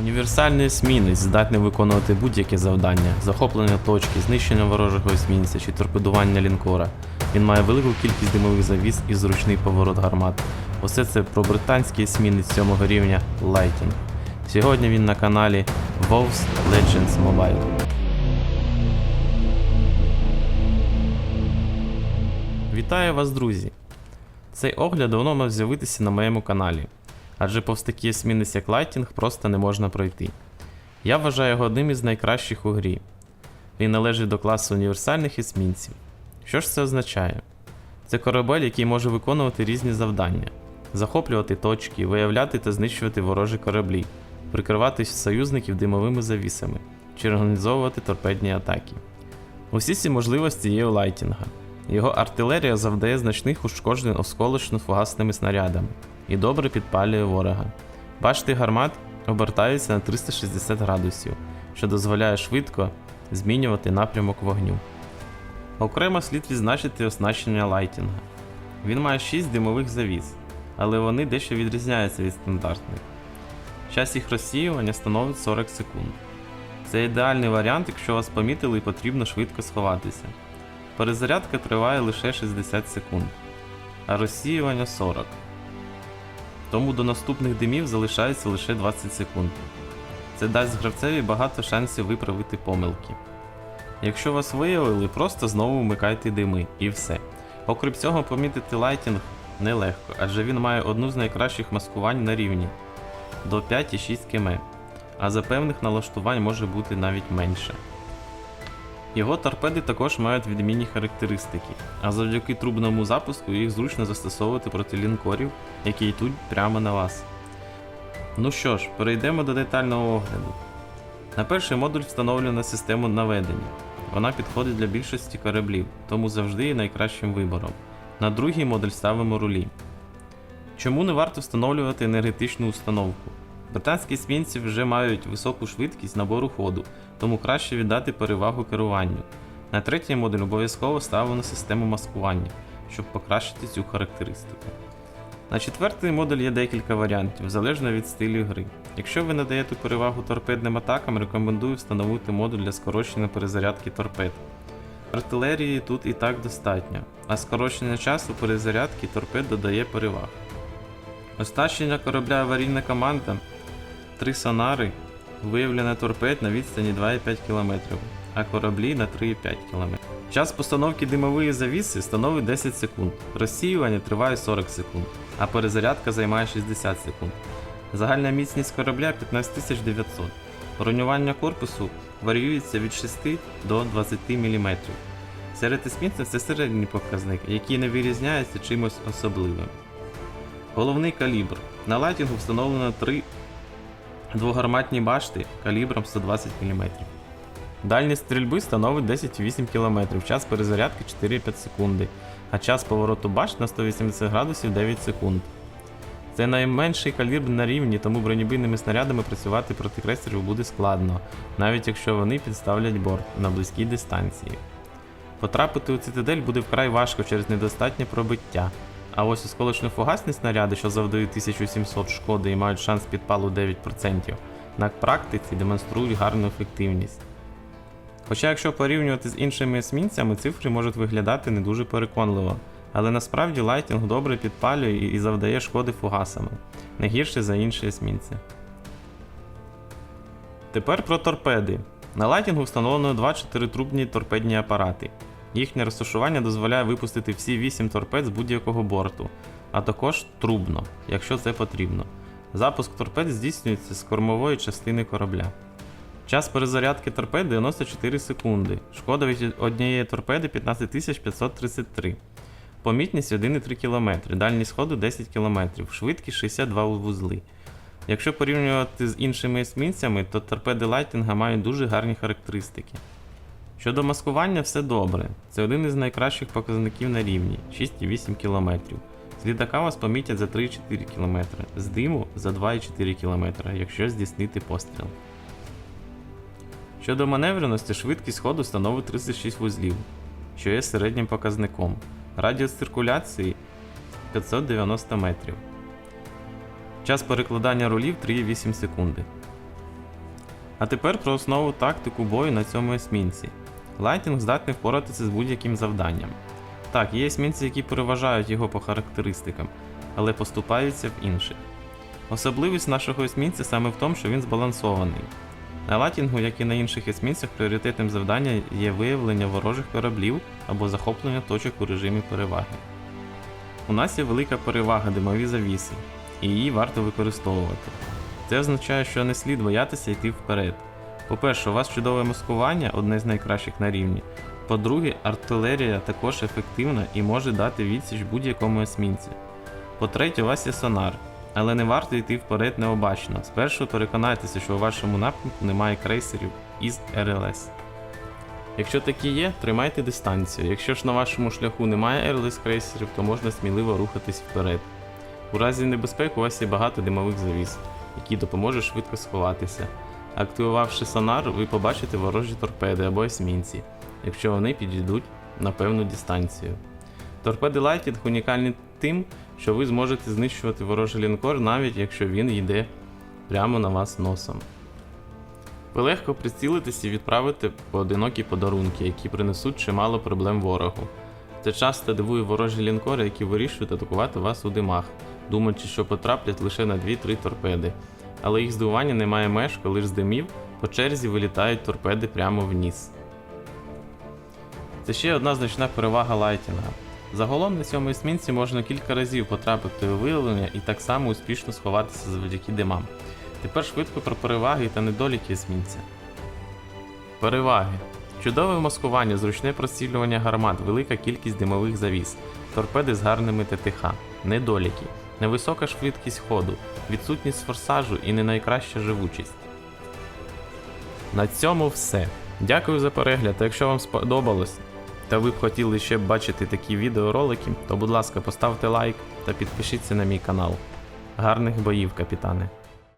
Універсальний есмінець здатний виконувати будь-яке завдання, захоплення точки, знищення ворожого есмінця чи торпедування лінкора. Він має велику кількість димових завіс і зручний поворот гармат. Усе це про британський есмінець 7 рівня Lighting. Сьогодні він на каналі WoW's Legends Mobile. Вітаю вас, друзі! Цей огляд давно мав з'явитися на моєму каналі, адже повз такі есмінець як Lighting просто не можна пройти. Я вважаю його одним із найкращих у грі. Він належить до класу універсальних есмінців. Що ж це означає? Це корабель, який може виконувати різні завдання, захоплювати точки, виявляти та знищувати ворожі кораблі, прикривати союзників димовими завісами чи організовувати торпедні атаки. Усі ці можливості є у лайтінга. Його артилерія завдає значних ушкоджень осколочно-фугасними снарядами і добре підпалює ворога. Башти гармат обертаються на 360 градусів, що дозволяє швидко змінювати напрямок вогню. Окремо слід відзначити оснащення лайтінга. Він має 6 димових завіс, але вони дещо відрізняються від стандартних. Час їх розсіювання становить 40 секунд. Це ідеальний варіант, якщо вас помітили і потрібно швидко сховатися. Перезарядка триває лише 60 секунд, а розсіювання 40. Тому до наступних димів залишається лише 20 секунд. Це дасть гравцеві багато шансів виправити помилки. Якщо вас виявили, просто знову вмикайте дими і все. Окрім цього, помітити лайтінг нелегко, адже він має одну з найкращих маскувань на рівні до 5,6 км, а за певних налаштувань може бути навіть менше. Його торпеди також мають відмінні характеристики, а завдяки трубному запуску їх зручно застосовувати проти лінкорів, які йдуть прямо на вас. Ну що ж, перейдемо до детального огляду. На перший модуль встановлено систему наведення. Вона підходить для більшості кораблів, тому завжди є найкращим вибором. На другий модуль ставимо рулі. Чому не варто встановлювати енергетичну установку? Британські смінці вже мають високу швидкість набору ходу, тому краще віддати перевагу керуванню. На третій модуль обов'язково ставимо систему маскування, щоб покращити цю характеристику. На четвертий модуль є декілька варіантів, залежно від стилю гри. Якщо ви надаєте перевагу торпедним атакам, рекомендую встановити модуль для скорочення перезарядки торпед. Артилерії тут і так достатньо, а скорочення часу перезарядки торпед додає переваг. Оснащення корабля аварійна команда, три сонари, виявлення торпед на відстані 2,5 км, а кораблі на 3,5 км. Час постановки димової завіси становить 10 секунд, розсіювання триває 40 секунд, а перезарядка займає 60 секунд. Загальна міцність корабля 15900. Бронювання корпусу варіюється від 6 до 20 мм. Серед есмінців це середній показник, який не вирізняється чимось особливим. Головний калібр. На лайтінгу встановлено три двогарматні башти калібром 120 мм. Дальність стрільби становить 10,8 км, час перезарядки 4,5 секунди, а час повороту башт на 180 градусів 9 секунд. Це найменший калібр на рівні, тому бронебійними снарядами працювати проти крейсерів буде складно, навіть якщо вони підставлять борт на близькій дистанції. Потрапити у цитадель буде вкрай важко через недостатнє пробиття. А ось осколочно-фугасні снаряди, що завдають 1700 шкоди і мають шанс підпалу 9%, на практиці демонструють гарну ефективність. Хоча, якщо порівнювати з іншими есмінцями, цифри можуть виглядати не дуже переконливо, але насправді лайтінг добре підпалює і завдає шкоди фугасами, не гірше за інші есмінці. Тепер про торпеди. На лайтінгу встановлено 2 4-трубні торпедні апарати. Їхнє розташування дозволяє випустити всі 8 торпед з будь-якого борту, а також трубно, якщо це потрібно. Запуск торпед здійснюється з кормової частини корабля. Час перезарядки торпед 94 секунди. Шкода від однієї торпеди 15533. Помітність 1,3 км, дальність ходу 10 км, швидкість 62 вузли. Якщо порівнювати з іншими есмінцями, то торпеди лайтінга мають дуже гарні характеристики. Щодо маскування, все добре. Це один із найкращих показників на рівні 6,8 км. З літака вас помітять за 3,4 км, з диму за 2,4 км, якщо здійснити постріл. Щодо маневреності, швидкість ходу становить 36 вузлів, що є середнім показником. Радіус циркуляції 590 метрів. Час перекладання рулів 3,8 секунди. А тепер про основу тактику бою на цьому есмінці. Лайтінг здатний впоратися з будь-яким завданням. Так, є есмінці, які переважають його по характеристикам, але поступаються в інших. Особливість нашого есмінця саме в тому, що він збалансований. На латінгу, як і на інших есмінцях, пріоритетним завданням є виявлення ворожих кораблів або захоплення точок у режимі переваги. У нас є велика перевага димові завіси, і її варто використовувати. Це означає, що не слід боятися йти вперед. По-перше, у вас чудове маскування, одне з найкращих на рівні. По-друге, артилерія також ефективна і може дати відсіч будь-якому есмінці. По-третє, у вас є сонар, але не варто йти вперед необачно. Спершу переконайтеся, що у вашому напрямку немає крейсерів із РЛС. Якщо такі є, тримайте дистанцію. Якщо ж на вашому шляху немає РЛС крейсерів, то можна сміливо рухатись вперед. У разі небезпеки у вас є багато димових завіс, які допоможуть швидко сховатися. Активувавши сонар, ви побачите ворожі торпеди або есмінці, якщо вони підійдуть на певну дистанцію. Торпеди Lightning унікальні тим, що ви зможете знищувати ворожий лінкор, навіть якщо він йде прямо на вас носом. Ви легко прицілитесь і відправите поодинокі подарунки, які принесуть чимало проблем ворогу. Це часто дивує ворожі лінкори, які вирішують атакувати вас у димах, думаючи, що потраплять лише на 2-3 торпеди. Але їх здивування не має меж, коли ж з димів по черзі вилітають торпеди прямо в ніс. Це ще одна значна перевага лайтінга. Загалом на цьому есмінці можна кілька разів потрапити у виявлення і так само успішно сховатися завдяки димам. Тепер швидко про переваги та недоліки есмінця. Переваги. Чудове маскування, зручне просілювання гармат, велика кількість димових завіс, торпеди з гарними ТТХ, недоліки, невисока швидкість ходу, відсутність форсажу і не найкраща живучість. На цьому все. Дякую за перегляд. Якщо вам сподобалось та ви б хотіли ще бачити такі відеоролики, то будь ласка поставте лайк та підпишіться на мій канал. Гарних боїв, капітани!